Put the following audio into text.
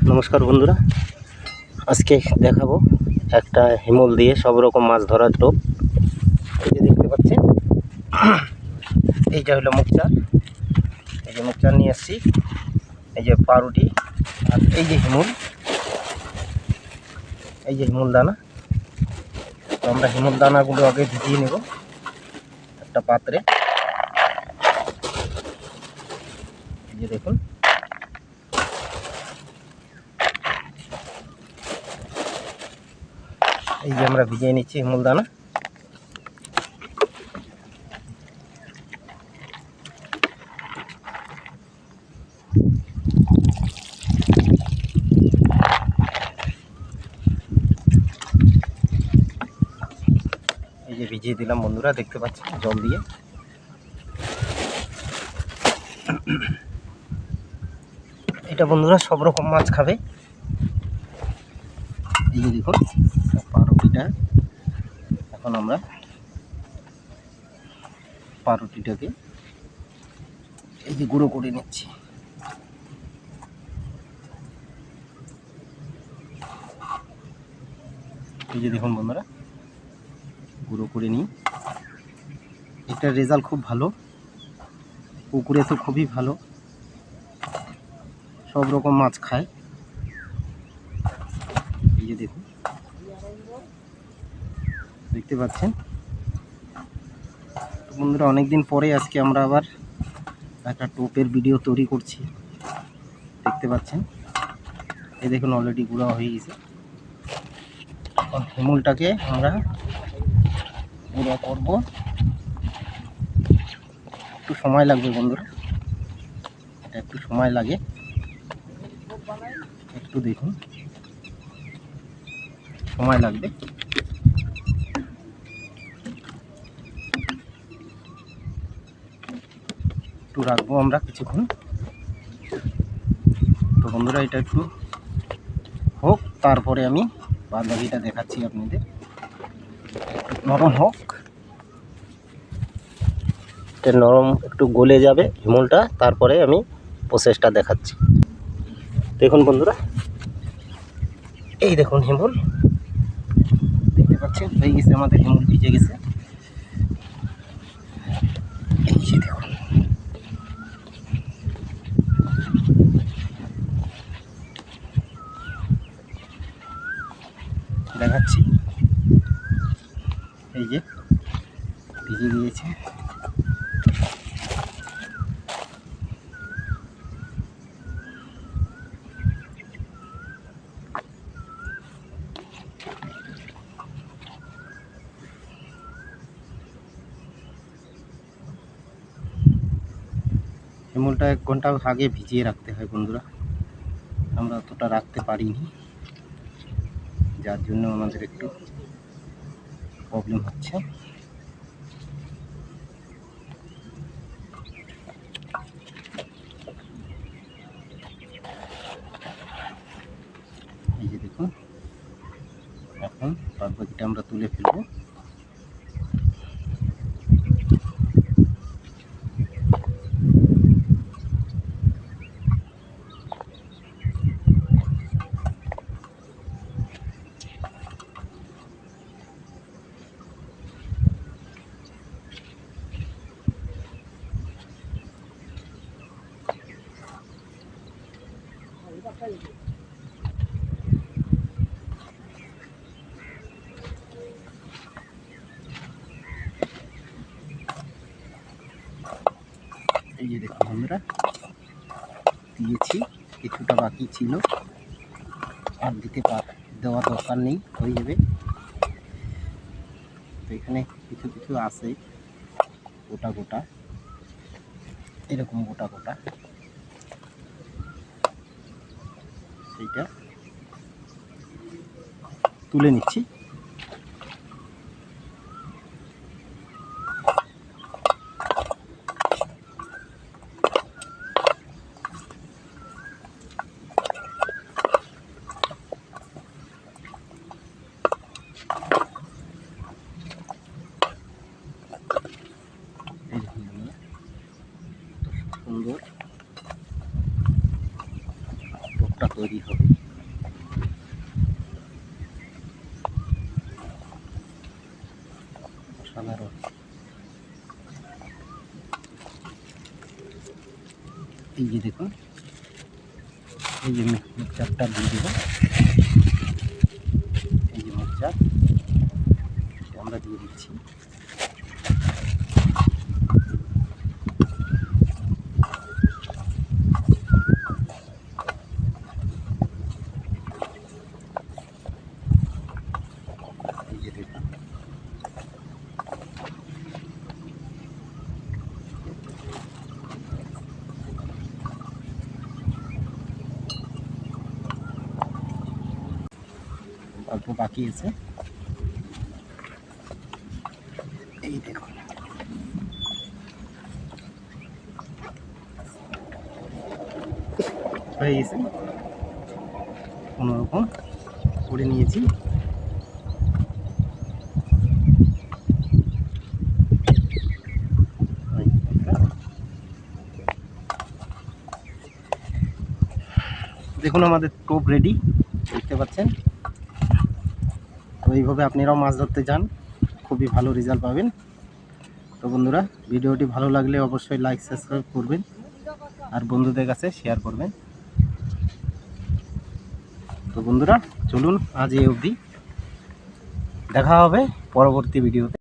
নমস্কার বন্ধুরা। আজকে দেখাবো একটা হিমল দিয়ে সব রকম মাছ ধরার টোপ। এই যে দেখতে পাচ্ছেন, এইটা হলো মুখচার। এই যে মুখচার নিয়ে এসছি এই যে পাউরুটি আর এই যে হিমুল। এই যে হিমুল দানা। তো আমরা হিমুল দানাগুলো আগে ভিজিয়ে নেব একটা পাত্রে। এই যে দেখুন। এই যে আমরা ভিজিয়ে নিচ্ছি হিমুল দানা এই যে ভিজিয়ে দিলাম বন্ধুরা, দেখতে পাচ্ছেন, জল দিয়ে। এটা বন্ধুরা সব রকম মাছ খাবে। দেখুন পাউরুটিটা। এখন আমরা পাউরুটিটাকে এই যে গুঁড়ো করে নিচ্ছি। এই যে দেখুন বন্ধুরা, গুঁড়ো করে নিই। এটার রেজাল্ট খুব ভালো, পুকুরে তো খুবই ভালো। সব রকম মাছ খায় এই যে দেখুন দেখতে পাচ্ছেন। তো বন্ধুরা, অনেকদিন পরে আজকে আমরা আবার একটা টোপের ভিডিও তৈরি করছি। দেখতে পাচ্ছেন? এই দেখুন অলরেডি গুঁড়া হয়ে গেছে। হিমুলটাকে আমরা গুঁড়া করব। একটু সময় লাগবে বন্ধুরা। এটা একটু সময় লাগে। একটু দেখুন। সময় লাগবে। রাখব আমরা কিছুক্ষণ। তো বন্ধুরা, এটা একটু হোক, তারপরে আমি বাদ বাকিটা দেখাচ্ছি আপনাদের। নরম হোক। এটা নরম, একটু গলে যাবে হিমুলটা, তারপরে আমি প্রসেসটা দেখাচ্ছি। দেখুন বন্ধুরা, এই দেখুন হিমুল। দেখতে পাচ্ছেন? হয়ে গেছে আমাদের হিমুল ভিজে গেছে। দেখাচ্ছি। এই যে ভিজে দিয়েছে। এমনটা এক ঘণ্টা আগে ভিজিয়ে রাখতে হয় বন্ধুরা। আমরা অতটা রাখতে পারিনি। যার জন্য আমাদের একটু প্রবলেম হচ্ছে। এই যে দেখুন, এখন বাদ বাকিটা আমরা তুলে ফেলব। এই যে দেখুন আমরা দিয়েছি, কিছুটা বাকি ছিল। আর দিতে পার দেওয়া দরকার নেই, হয়ে যাবে। তো এখানে কিছু কিছু আছে, গোটা গোটা। এরকম গোটা গোটা। সেইটা তুলে নিচ্ছি এই দেখুন বন্ধুরা, কত তৈরি হবে। অসাধারণ এই যে দেখুন, এই যে মিক্সচারটা দিয়ে দেবো। এই যে মিক্সচার, এটা আমরা দিয়ে দিচ্ছি। এই যে অল্প বাকি আছে। এই দেখুন। হয়ে গেছে। কোনোরকম করে নিয়েছি। দেখুন আমাদের টোপ রেডি দেখতে পাচ্ছেন? তো এইভাবে আপনারাও মাছ ধরতে যান, খুবই ভালো রেজাল্ট পাবেন। তো বন্ধুরা, ভিডিওটি ভালো লাগলে অবশ্যই লাইক সাবস্ক্রাইব করবেন আর বন্ধুদের কাছে শেয়ার করবেন। তো বন্ধুরা, চলুন আজ এই অবধি। দেখা হবে পরবর্তী ভিডিওতে